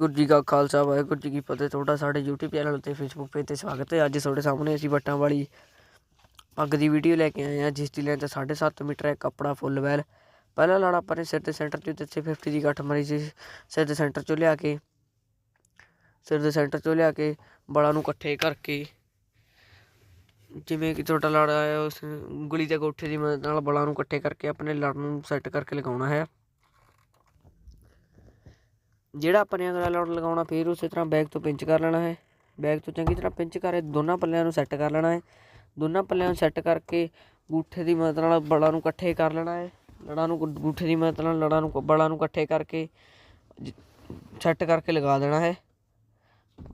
ਗੁਰੂ ਜੀ ਕਾ ਖਾਲਸਾ, ਵਾਹਿਗੁਰੂ ਜੀ ਕੀ ਫਤਿਹ। ਤੁਹਾਡਾ ਸਾਡੇ YouTube ਚੈਨਲ ਉੱਤੇ Facebook ਪੇਜ ਤੇ ਸਵਾਗਤ ਹੈ। ਅੱਜ ਤੁਹਾਡੇ ਸਾਹਮਣੇ ਅਸੀਂ ਵੱਟਾਂ ਵਾਲੀ ਪੱਗ ਦੀ ਵੀਡੀਓ ਲੈ ਕੇ ਆਏ ਹਾਂ, ਜਿਸ ਦੀ ਲੈਂਥ 7.5 ਮੀਟਰ ਹੈ, ਕੱਪੜਾ ਫੁੱਲ ਵੈਲ ਪਹਿਲਾ ਲਾੜਾ ਆਪਾਂ ਨੇ ਸਿਰ ਦੇ ਸੈਂਟਰ 'ਚੋਂ ਦਿੱਤੇ 50 ਦੀ ਗੱਠ ਮਾਰੀ ਸੀ, ਸਿਰ ਦੇ ਸੈਂਟਰ 'ਚੋਂ ਲਿਆ ਕੇ। ਸਿਰ ਦੇ ਸੈਂਟਰ 'ਚੋਂ ਲਿਆ ਕੇ ਬਲਾਂ ਨੂੰ ਇਕੱਠੇ ਕਰਕੇ, ਜਿਵੇਂ ਕਿ ਤੁਹਾਡਾ ਲਾੜਾ ਹੈ ਉਸ ਉਂਗਲੀ ਦੇ ਕੋਠੇ ਦੀ ਮਦਦ ਨਾਲ ਬਲਾਂ ਨੂੰ ਇਕੱਠੇ ਕਰਕੇ ਆਪਣੇ ਲੜ ਨੂੰ ਸੈੱਟ ਕਰਕੇ ਲਗਾਉਣਾ ਹੈ। ਜਿਹੜਾ ਆਪਾਂ ਨੇ ਅਗਲਾ ਲੜ ਲਗਾਉਣਾ, ਫਿਰ ਉਸੇ ਤਰ੍ਹਾਂ ਬੈਗ ਤੋਂ ਪਿੰਚ ਕਰ ਲੈਣਾ ਹੈ। ਬੈਗ ਤੋਂ ਚੰਗੀ ਤਰ੍ਹਾਂ ਪਿੰਚ ਕਰੇ ਦੋਨਾਂ ਪੱਲਿਆਂ ਨੂੰ ਸੈੱਟ ਕਰ ਲੈਣਾ ਹੈ। ਦੋਨਾਂ ਪੱਲਿਆਂ ਨੂੰ ਸੈੱਟ ਕਰਕੇ ਗੂਠੇ ਦੀ ਮਦਦ ਨਾਲ ਬਲਾਂ ਨੂੰ ਇਕੱਠੇ ਕਰ ਲੈਣਾ ਹੈ। ਲੜਾਂ ਨੂੰ ਗੁ- ਗੂਠੇ ਦੀ ਮਦਦ ਨਾਲ ਲੜਾਂ ਨੂੰ, ਬਲਾਂ ਨੂੰ ਇਕੱਠੇ ਕਰਕੇ ਸੈੱਟ ਕਰਕੇ ਲਗਾ ਦੇਣਾ ਹੈ।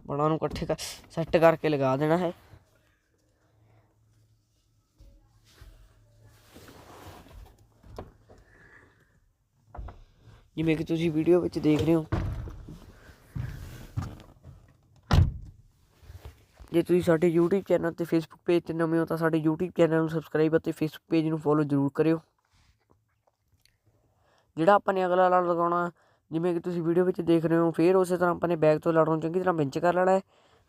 ਬਲਾਂ ਨੂੰ ਇਕੱਠੇ ਕਰ ਸੈੱਟ ਕਰਕੇ ਲਗਾ ਦੇਣਾ ਹੈ। ਜਿਵੇਂ ਕਿ ਤੁਸੀਂ ਵੀਡੀਓ ਵਿੱਚ ਦੇਖ ਰਹੇ ਹੋ ਜੇ ਤੁਸੀਂ ਸਾਡੇ YouTube ਚੈਨਲ ਤੇ Facebook ਪੇਜ ਤੇ ਨਵੇਂ ਹੋ ਤਾਂ ਸਾਡੇ YouTube ਚੈਨਲ ਨੂੰ ਸਬਸਕ੍ਰਾਈਬ ਅਤੇ Facebook ਪੇਜ ਨੂੰ ਫੋਲੋ ਜ਼ਰੂਰ ਕਰਿਓ। ਜਿਹੜਾ ਆਪਾਂ ਨੇ ਅਗਲਾ ਲੜ ਲਗਾਉਣਾ, ਜਿਵੇਂ ਕਿ ਤੁਸੀਂ ਵੀਡੀਓ ਵਿੱਚ ਦੇਖ ਰਹੇ ਹੋ, ਫਿਰ ਉਸੇ ਤਰ੍ਹਾਂ ਆਪਾਂ ਨੇ ਬੈਗ ਤੋਂ ਲੜ ਨੂੰ ਚੰਗੀ ਤਰ੍ਹਾਂ ਪਿੰਚ ਕਰ ਲੈਣਾ ਹੈ।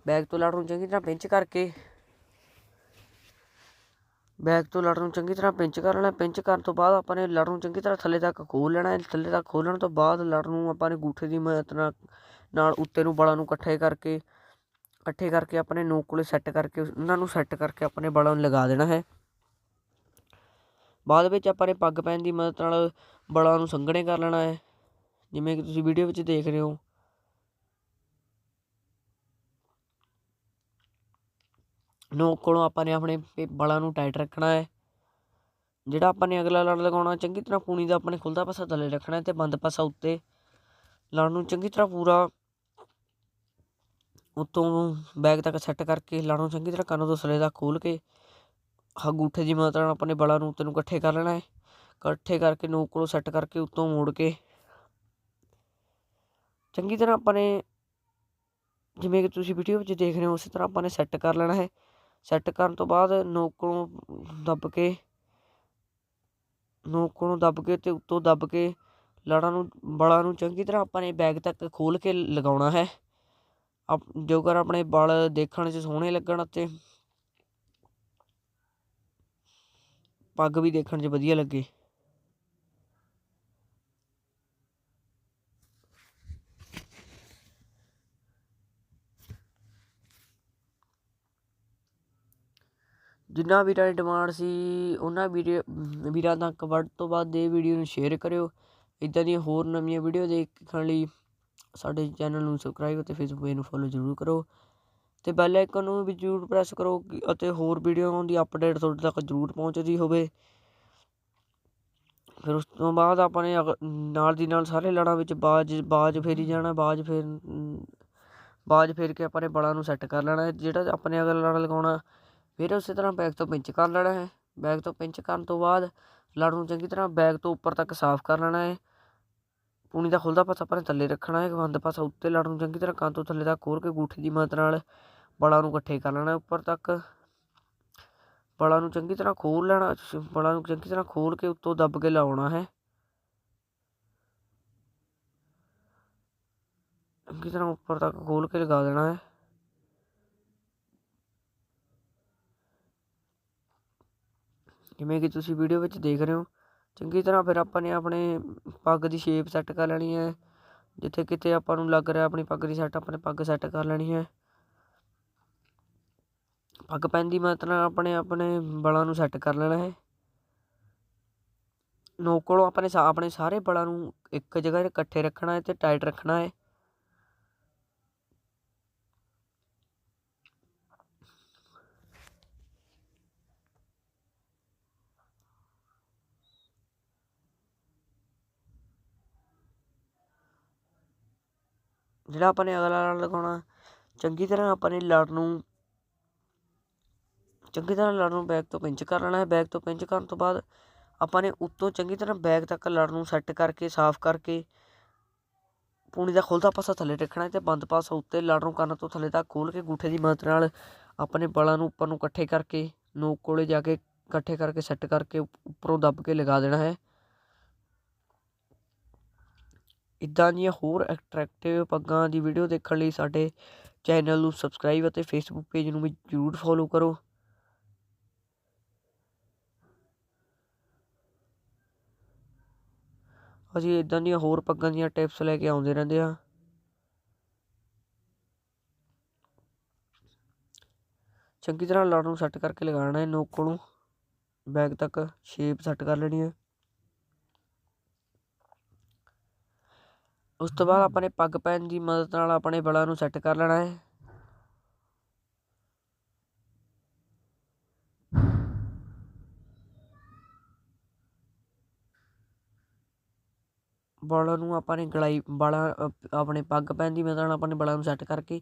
ਬੈਗ ਤੋਂ ਲੜ ਨੂੰ ਚੰਗੀ ਤਰ੍ਹਾਂ ਪਿੰਚ ਕਰਕੇ ਬੈਗ ਤੋਂ ਲੜ ਨੂੰ ਚੰਗੀ ਤਰ੍ਹਾਂ ਪਿੰਚ ਕਰ ਲੈਣਾ ਪਿੰਚ ਕਰਨ ਤੋਂ ਬਾਅਦ ਆਪਾਂ ਨੇ ਲੜ ਨੂੰ ਚੰਗੀ ਤਰ੍ਹਾਂ ਥੱਲੇ ਤੱਕ ਖੋਲ ਲੈਣਾ ਹੈ। ਥੱਲੇ ਤੱਕ ਖੋਲਣ ਤੋਂ ਬਾਅਦ ਲੜ ਨੂੰ ਆਪਾਂ ਨੇ ਗੂਠੇ ਦੀ ਮਦਦ ਨਾਲ ਉੱਤੇ ਨੂੰ ਬਲਾਂ ਨੂੰ ਇਕੱਠੇ ਕਰਕੇ ਇਕੱਠੇ ਕਰਕੇ ਆਪਣੇ ਨੋਕ ਕੋਲੇ ਸੈੱਟ ਕਰਕੇ ਉਹਨਾਂ ਨੂੰ ਸੈੱਟ ਕਰਕੇ ਆਪਣੇ ਬਲਾਂ ਨੂੰ ਲਗਾ ਦੇਣਾ ਹੈ। ਬਾਅਦ ਵਿੱਚ ਆਪਾਂ ਨੇ ਪੱਗ ਪੈਣ ਦੀ ਮਦਦ ਨਾਲ ਬਲਾਂ ਨੂੰ ਸੰਘਣੇ ਕਰ ਲੈਣਾ ਹੈ। ਜਿਵੇਂ ਕਿ ਤੁਸੀਂ ਵੀਡੀਓ ਵਿੱਚ ਦੇਖ ਰਹੇ ਹੋ। ਨੋਕ ਕੋਲੋਂ ਆਪਾਂ ਨੇ ਆਪਣੇ ਪੇ- ਬਲਾਂ ਨੂੰ ਟਾਈਟ ਰੱਖਣਾ ਹੈ। ਜਿਹੜਾ ਆਪਾਂ ਨੇ ਅਗਲਾ ਲੜ ਲਗਾਉਣਾ, ਚੰਗੀ ਤਰ੍ਹਾਂ ਪੂਣੀ ਦਾ ਆਪਣੇ ਖੁੱਲਦਾ ਪਾਸਾ ਥੱਲੇ ਰੱਖਣਾ ਹੈ ਤੇ ਬੰਦ ਪਾਸਾ ਉੱਤੇ। ਲੜ ਨੂੰ ਚੰਗੀ ਤਰ੍ਹਾਂ ਪੂਰਾ ਉੱਤੋਂ ਬੈਗ ਤੱਕ ਸੈੱਟ ਕਰਕੇ ਲੜ ਨੂੰ ਚੰਗੀ ਤਰ੍ਹਾਂ ਕੰਨ ਤੋਂ ਥੱਲੇ ਦਾ ਖੋਲ੍ਹ ਕੇ ਹਗੂਠੇ ਦੀ ਮਦਦ ਨਾਲ ਆਪਣੇ ਬਲਾਂ ਨੂੰ ਤੈਨੂੰ ਇਕੱਠੇ ਕਰ ਲੈਣਾ ਹੈ। ਇਕੱਠੇ ਕਰਕੇ ਨੋਕ ਕੋਲੋਂ ਸੈੱਟ ਕਰਕੇ ਉੱਤੋਂ ਮੋੜ ਕੇ ਚੰਗੀ ਤਰ੍ਹਾਂ ਆਪਾਂ ਨੇ ਜਿਵੇਂ ਕਿ ਤੁਸੀਂ ਵੀਡੀਓ ਵਿੱਚ ਦੇਖ ਰਹੇ ਹੋ, ਉਸੇ ਤਰ੍ਹਾਂ ਆਪਾਂ ਨੇ ਸੈੱਟ ਕਰ ਲੈਣਾ ਹੈ। ਸੈੱਟ ਕਰਨ ਤੋਂ ਬਾਅਦ ਨੋਕ ਕੋਲੋਂ ਦੱਬ ਕੇ, ਨੋਕ ਕੋਲੋਂ ਦੱਬ ਕੇ ਤੇ ਉੱਤੋਂ ਦੱਬ ਕੇ ਲੜਾਂ ਨੂੰ, ਬਲਾਂ ਨੂੰ ਚੰਗੀ ਤਰ੍ਹਾਂ ਆਪਾਂ ਨੇ ਬੈਗ ਤੱਕ ਖੋਲ ਕੇ ਲਗਾਉਣਾ ਹੈ। ਆਪ ਜੋਕਰ ਆਪਣੇ ਬਲ ਦੇਖਣ 'ਚ ਸੋਹਣੇ ਲੱਗਣ ਅਤੇ ਪੱਗ ਵੀ ਦੇਖਣ 'ਚ ਵਧੀਆ ਲੱਗੇ। ਜਿੰਨਾ ਵੀਰਾਂ ਦੀ ਡਿਮਾਂਡ ਸੀ, ਉਹਨਾਂ ਵੀਡੀਓ ਵੀਰਾਂ ਤੱਕ ਵੱਧ ਤੋਂ ਵੱਧ ਇਹ ਵੀਡੀਓ ਨੂੰ ਸ਼ੇਅਰ ਕਰਿਓ। ਇੱਦਾਂ ਦੀਆਂ ਹੋਰ ਨਵੀਆਂ ਵੀਡੀਓ ਦੇਖਣ ਲਈ ਸਾਡੇ ਚੈਨਲ ਨੂੰ ਸਬਸਕ੍ਰਾਈਬ ਅਤੇ ਫੇਸਬੁੱਕ ਪੇਜ ਨੂੰ ਫੋਲੋ ਜ਼ਰੂਰ ਕਰੋ ਅਤੇ ਬੈਲ ਆਈਕਨ ਨੂੰ ਵੀ ਜ਼ਰੂਰ ਪ੍ਰੈਸ ਕਰੋ ਅਤੇ ਹੋਰ ਵੀਡੀਓ ਦੀ ਅਪਡੇਟ ਤੁਹਾਡੇ ਤੱਕ ਜ਼ਰੂਰ ਪਹੁੰਚਦੀ ਹੋਵੇ। ਫਿਰ ਉਸ ਤੋਂ ਬਾਅਦ ਆਪਾਂ ਨੇ ਅਗ- ਨਾਲ ਦੀ ਨਾਲ ਸਾਰੇ ਲੜਾਂ ਵਿੱਚ ਬਾਜ ਬਾਜ ਫੇਰੀ ਜਾਣਾ, ਬਾਜ ਫੇਰ ਬਾਜ ਫੇਰ ਕੇ ਆਪਾਂ ਨੇ ਬਲਾਂ ਨੂੰ ਸੈੱਟ ਕਰ ਲੈਣਾ ਹੈ ਜਿਹੜਾ ਆਪਣੇ ਅਗਰ ਅਗਲਾ ਲੜ ਲਗਾਉਣਾ, ਫਿਰ ਉਸੇ ਤਰ੍ਹਾਂ ਬੈਕ ਤੋਂ ਪਿੰਚ ਕਰ ਲੈਣਾ ਹੈ। ਬੈਕ ਤੋਂ ਪਿੰਚ ਕਰਨ ਤੋਂ ਬਾਅਦ ਲੜ ਨੂੰ ਚੰਗੀ ਤਰ੍ਹਾਂ ਬੈਕ ਤੋਂ ਉੱਪਰ ਤੱਕ ਸਾਫ਼ ਕਰ ਲੈਣਾ ਹੈ। ਪੂਣੀ ਦਾ ਖੁੱਲਦਾ ਪਾਸਾ ਆਪਾਂ ਨੇ ਥੱਲੇ ਰੱਖਣਾ ਹੈ ਬੰਦ ਪਾਸਾ ਉੱਤੇ ਲੜ ਨੂੰ ਚੰਗੀ ਤਰ੍ਹਾਂ ਕੰਨ ਤੋਂ ਥੱਲੇ ਤੱਕ ਖੋਲ ਕੇ ਗੂਠੀ ਦੀ ਮਦਦ ਨਾਲ ਬਲਾਂ ਨੂੰ ਇਕੱਠੇ ਕਰ ਲੈਣਾ, ਉੱਪਰ ਤੱਕ ਬਲਾਂ ਨੂੰ ਚੰਗੀ ਤਰ੍ਹਾਂ ਖੋਲ ਲੈਣਾ ਬਲਾਂ ਨੂੰ ਚੰਗੀ ਤਰ੍ਹਾਂ ਖੋਲ ਕੇ ਉੱਤੋਂ ਦੱਬ ਕੇ ਲਾਉਣਾ ਹੈ। ਚੰਗੀ ਤਰ੍ਹਾਂ ਉੱਪਰ ਤੱਕ ਖੋਲ ਕੇ ਲਗਾ ਦੇਣਾ ਹੈ। ਜਿਵੇਂ ਕਿ ਤੁਸੀਂ ਵੀਡੀਓ ਵਿੱਚ ਦੇਖ ਰਹੇ ਹੋ ਚੰਗੀ ਤਰ੍ਹਾਂ ਫਿਰ ਆਪਾਂ ਨੇ ਆਪਣੇ ਪੱਗ ਦੀ ਸ਼ੇਪ ਸੈੱਟ ਕਰ ਲੈਣੀ ਹੈ। ਜਿੱਥੇ ਕਿਤੇ ਆਪਾਂ ਨੂੰ ਲੱਗ ਰਿਹਾ ਆਪਣੀ ਪੱਗ ਦੀ ਸੈੱਟ ਆਪਣੇ ਪੱਗ ਸੈੱਟ ਕਰ ਲੈਣੀ ਹੈ। ਪੱਗ ਪੈਂਦੀ ਮਾਤਰਾ ਆਪਣੇ ਆਪਣੇ ਬਲਾਂ ਨੂੰ ਸੈੱਟ ਕਰ ਲੈਣਾ ਹੈ। ਨੋਕ ਕੋਲੋਂ ਆਪਣੇ ਸਾ- ਆਪਣੇ ਸਾਰੇ ਬਲਾਂ ਨੂੰ ਇੱਕ ਜਗ੍ਹਾ ਇਕੱਠੇ ਰੱਖਣਾ ਹੈ ਤੇ ਟਾਈਟ ਰੱਖਣਾ ਹੈ। ਜਿਹੜਾ ਆਪਾਂ ਨੇ ਅਗਲਾ ਲੜ ਲਗਾਉਣਾ, ਚੰਗੀ ਤਰ੍ਹਾਂ ਆਪਾਂ ਨੇ ਲੜ ਨੂੰ, ਚੰਗੀ ਤਰ੍ਹਾਂ ਲੜ ਨੂੰ ਬੈਕ ਤੋਂ ਪਿੰਚ ਕਰ ਲੈਣਾ ਹੈ। ਬੈਕ ਤੋਂ ਪਿੰਚ ਕਰਨ ਤੋਂ ਬਾਅਦ ਆਪਾਂ ਨੇ ਉੱਤੋਂ ਚੰਗੀ ਤਰ੍ਹਾਂ ਬੈਕ ਤੱਕ ਲੜ ਨੂੰ ਸੈੱਟ ਕਰਕੇ, ਸਾਫ਼ ਕਰਕੇ, ਪੂਣੀ ਦਾ ਖੁੱਲਦਾ ਪਾਸਾ ਥੱਲੇ ਰੱਖਣਾ ਹੈ ਤੇ ਬੰਦ ਪਾਸਾ ਉੱਤੇ ਲੜ ਨੂੰ ਕਰਨ ਤੋਂ ਥੱਲੇ ਤੱਕ ਖੋਲ ਕੇ ਗੂਠੇ ਦੀ ਮਦਦ ਨਾਲ ਆਪਣੇ ਬਲਾਂ ਨੂੰ ਉੱਪਰ ਨੂੰ ਇਕੱਠੇ ਕਰਕੇ, ਨੋਕ ਕੋਲੇ ਜਾ ਕੇ ਇਕੱਠੇ ਕਰਕੇ ਸੈੱਟ ਕਰਕੇ ਉੱਪਰੋਂ ਦੱਬ ਕੇ ਲਗਾ ਦੇਣਾ ਹੈ। ਇੱਦਾਂ ਦੀਆਂ ਹੋਰ ਅਟਰੈਕਟਿਵ ਪੱਗਾਂ ਦੀ ਵੀਡੀਓ ਦੇਖਣ ਲਈ ਸਾਡੇ ਚੈਨਲ ਨੂੰ ਸਬਸਕ੍ਰਾਈਬ ਅਤੇ ਫੇਸਬੁੱਕ ਪੇਜ ਨੂੰ ਵੀ ਜ਼ਰੂਰ ਫੋਲੋ ਕਰੋ। ਅਸੀਂ ਇਦਾਂ ਦੀਆਂ ਹੋਰ ਪੱਗਾਂ ਦੀਆਂ ਟਿਪਸ ਲੈ ਕੇ ਆਉਂਦੇ ਰਹਿੰਦੇ ਆ ਚੰਗੀ ਤਰ੍ਹਾਂ ਲੜ ਨੂੰ ਸੈੱਟ ਕਰਕੇ ਲਗਾਉਣਾ ਹੈ ਨੋਕ ਨੂੰ ਬੈਕ ਤੱਕ ਸ਼ੇਪ ਸੈੱਟ ਕਰ ਲੈਣੀ ਹੈ। ਉਸ ਤੋਂ ਬਾਅਦ ਆਪਾਂ ਨੇ ਪੱਗ ਪੈਨ ਦੀ ਮਦਦ ਨਾਲ ਆਪਣੇ ਬਲਾਂ ਨੂੰ ਸੈੱਟ ਕਰ ਲੈਣਾ ਹੈ। ਬਾਲਾਂ ਨੂੰ ਆਪਾਂ ਨੇ ਗਲਾਈ ਬਾਲਾਂ ਆਪਣੇ ਪੱਗ ਪੈਨ ਦੀ ਮਦਦ ਨਾਲ ਆਪਾਂ ਨੇ ਬਲਾਂ ਨੂੰ ਸੈੱਟ ਕਰਕੇ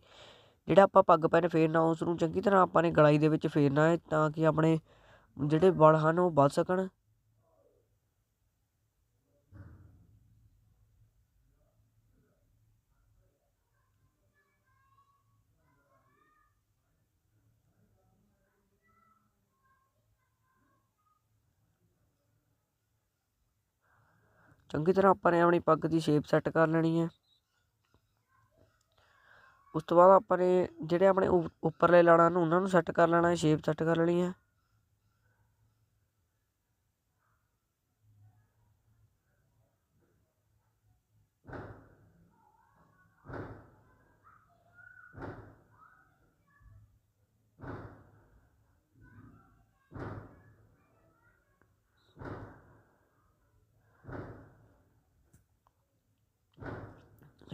ਜਿਹੜਾ ਆਪਾਂ ਪੱਗ ਪੈਨ ਫੇਰਨਾ ਉਸ ਨੂੰ ਚੰਗੀ ਤਰ੍ਹਾਂ ਆਪਾਂ ਨੇ ਗਲਾਈ ਦੇ ਵਿੱਚ ਫੇਰਨਾ ਹੈ ਤਾਂ ਕਿ ਆਪਣੇ ਜਿਹੜੇ ਬਲ ਹਨ ਉਹ ਵੱਧ ਸਕਣ। ਚੰਗੀ ਤਰ੍ਹਾਂ ਆਪਾਂ ਨੇ ਆਪਣੀ ਪੱਗ ਦੀ ਸ਼ੇਪ ਸੈੱਟ ਕਰ ਲੈਣੀ ਹੈ। ਉਸ ਤੋਂ ਬਾਅਦ ਆਪਾਂ ਨੇ ਜਿਹੜੇ ਆਪਣੇ ਉੱਪਰਲੇ ਲਾੜਾਂ ਨੂੰ ਉਹਨਾਂ ਨੂੰ ਸੈੱਟ ਕਰ ਲੈਣਾ ਸ਼ੇਪ ਸੈੱਟ ਕਰ ਲੈਣੀ ਹੈ।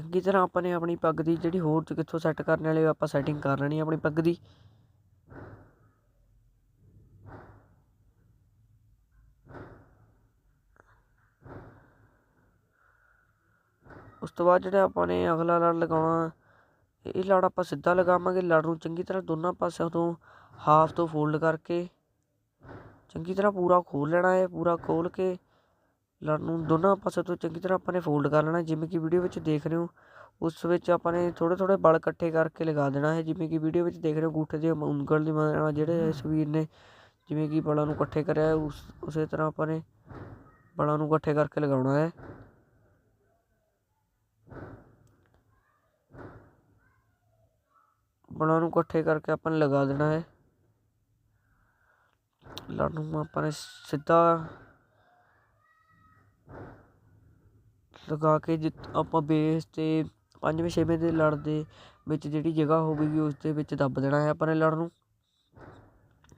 ਚੰਗੀ ਤਰ੍ਹਾਂ ਆਪਾਂ ਨੇ ਆਪਣੀ ਪੱਗ ਦੀ ਜਿਹੜੀ ਹੋਰ ਕਿੱਥੋਂ ਸੈੱਟ ਕਰਨ ਵਾਲੇ ਆਪਾਂ ਸੈਟਿੰਗ ਕਰ ਲੈਣੀ ਆਪਣੀ ਪੱਗ ਦੀ। ਉਸ ਤੋਂ ਬਾਅਦ ਜਿਹੜਾ ਆਪਾਂ ਨੇ ਅਗਲਾ ਲੜ ਲਗਾਉਣਾ, ਇਹ ਲੜ ਆਪਾਂ ਸਿੱਧਾ ਲਗਾਵਾਂਗੇ, ਲੜ ਨੂੰ ਚੰਗੀ ਤਰ੍ਹਾਂ ਦੋਨਾਂ ਪਾਸਿਆਂ ਤੋਂ ਹਾਫ ਤੋਂ ਫੋਲਡ ਕਰਕੇ, ਚੰਗੀ ਤਰ੍ਹਾਂ ਪੂਰਾ ਖੋਲ ਲੈਣਾ ਹੈ, ਪੂਰਾ ਖੋਲ ਕੇ ਲੜ ਨੂੰ, ਦੋਨਾਂ ਪਾਸੇ ਤੋਂ ਚੰਗੀ ਤਰ੍ਹਾਂ ਆਪਾਂ ਨੇ ਫੋਲਡ ਕਰ ਲੈਣਾ, ਜਿਵੇਂ ਕਿ ਵੀਡੀਓ ਵਿੱਚ ਦੇਖ ਰਹੇ ਹੋ। ਉਸ ਵਿੱਚ ਆਪਾਂ ਨੇ ਥੋੜ੍ਹੇ ਥੋੜ੍ਹੇ ਬਲ ਇਕੱਠੇ ਕਰਕੇ ਲਗਾ ਦੇਣਾ ਹੈ, ਜਿਵੇਂ ਕਿ ਵੀਡੀਓ ਵਿੱਚ ਦੇਖ ਰਹੇ ਹੋ ਅੰਗੂਠੇ ਦੀ ਉਂਗਲ ਦੀ ਮਦਦ ਨਾਲ ਜਿਹੜੇ ਇਸ ਵੀਰ ਨੇ, ਜਿਵੇਂ ਕਿ ਬਲਾਂ ਨੂੰ ਇਕੱਠੇ ਕਰਿਆ ਉਸ, ਉਸੇ ਤਰ੍ਹਾਂ ਆਪਾਂ ਨੇ ਬਲਾਂ ਨੂੰ ਇਕੱਠੇ ਕਰਕੇ ਲਗਾਉਣਾ ਹੈ। ਬਲਾਂ ਨੂੰ ਇਕੱਠੇ ਕਰਕੇ ਆਪਾਂ ਨੇ ਲਗਾ ਦੇਣਾ ਹੈ। ਲੜ ਨੂੰ ਆਪਾਂ ਨੇ ਸਿੱਧਾ ਲਗਾ ਕੇ ਜਿ ਆਪਾਂ ਬੇਸ 'ਤੇ ਪੰਜਵੇਂ, ਛੇਵੇਂ ਦੇ ਲੜ ਦੇ ਵਿੱਚ ਜਿਹੜੀ ਜਗ੍ਹਾ ਹੋਵੇਗੀ ਉਸ ਦੇ ਵਿੱਚ ਦੱਬ ਦੇਣਾ ਹੈ ਆਪਾਂ ਨੇ ਲੜ ਨੂੰ।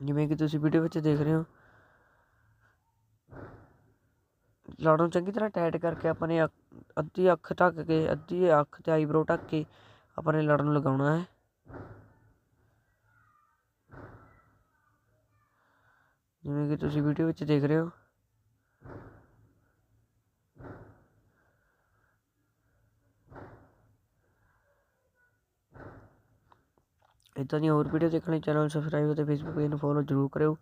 ਜਿਵੇਂ ਕਿ ਤੁਸੀਂ ਵੀਡੀਓ ਵਿੱਚ ਦੇਖ ਰਹੇ ਹੋ। ਲੜ ਨੂੰ ਚੰਗੀ ਤਰ੍ਹਾਂ ਟਾਈਟ ਕਰਕੇ ਆਪਾਂ ਨੇ ਅੱਧੀ ਅੱਖ ਢੱਕ ਕੇ, ਅੱਧੀ ਅੱਖ ਤੇ ਆਈਬ੍ਰੋ ਢੱਕ ਕੇ ਆਪਾਂ ਨੇ ਲੜ ਨੂੰ ਲਗਾਉਣਾ ਹੈ। ਜਿਵੇਂ ਕਿ ਤੁਸੀਂ ਵੀਡੀਓ ਵਿੱਚ ਦੇਖ ਰਹੇ ਹੋ। ਇੱਦਾਂ ਦੀਆਂ ਹੋਰ ਵੀਡੀਓ ਦੇਖਣ ਲਈ ਚੈਨਲ ਨੂੰ ਸਬਸਕ੍ਰਾਈਬ ਅਤੇ ਫੇਸਬੁੱਕ ਪੇਜ ਨੂੰ ਫੋਲੋ ਜ਼ਰੂਰ ਕਰਿਓ।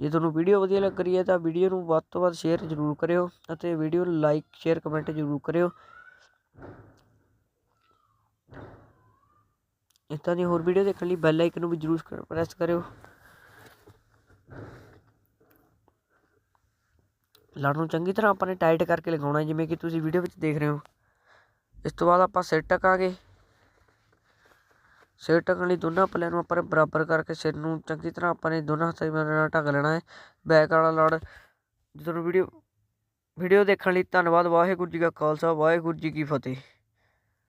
ਜੇ ਤੁਹਾਨੂੰ ਵੀਡੀਓ ਵਧੀਆ ਲੱਗ ਰਹੀ ਹੈ ਤਾਂ ਵੀਡੀਓ ਨੂੰ ਵੱਧ ਤੋਂ ਵੱਧ ਸ਼ੇਅਰ ਜ਼ਰੂਰ ਕਰਿਓ ਅਤੇ ਵੀਡੀਓ ਨੂੰ ਲਾਈਕ ਸ਼ੇਅਰ ਕਮੈਂਟ ਜ਼ਰੂਰ ਕਰਿਓ। ਇੱਦਾਂ ਦੀਆਂ ਹੋਰ ਵੀਡੀਓ ਦੇਖਣ ਲਈ ਬੈਲ ਆਈਕਨ ਨੂੰ ਵੀ ਜ਼ਰੂਰ ਪ੍ਰੈਸ ਕਰਿਓ। ਲੜ ਨੂੰ ਚੰਗੀ ਤਰ੍ਹਾਂ ਆਪਾਂ ਨੇ ਟਾਈਟ ਕਰਕੇ ਲਗਾਉਣਾ ਜਿਵੇਂ ਕਿ ਤੁਸੀਂ ਵੀਡੀਓ ਵਿੱਚ ਦੇਖ ਰਹੇ ਹੋ। ਇਸ ਤੋਂ ਬਾਅਦ ਆਪਾਂ ਸਿਰ ਟਕਾਂਗੇ ਸਿਰ ਢੱਕਣ ਲਈ ਦੋਨਾਂ ਪੱਲਿਆਂ ਨੂੰ ਆਪਾਂ ਬਰਾਬਰ ਕਰਕੇ ਸਿਰ ਨੂੰ ਚੰਗੀ ਤਰ੍ਹਾਂ ਆਪਾਂ ਨੇ ਦੋਨਾਂ ਹੱਥਾਂ ਨਾਲ ਢੱਕ ਲੈਣਾ ਹੈ। ਬੈਕ ਵਾਲਾ ਲੜ ਜਦੋਂ ਵੀਡੀਓ ਵੀਡੀਓ ਦੇਖਣ ਲਈ ਧੰਨਵਾਦ। ਵਾਹਿਗੁਰੂ ਜੀ ਕਾ ਖਾਲਸਾ, ਵਾਹਿਗੁਰੂ ਜੀ ਕੀ ਫਤਿਹ।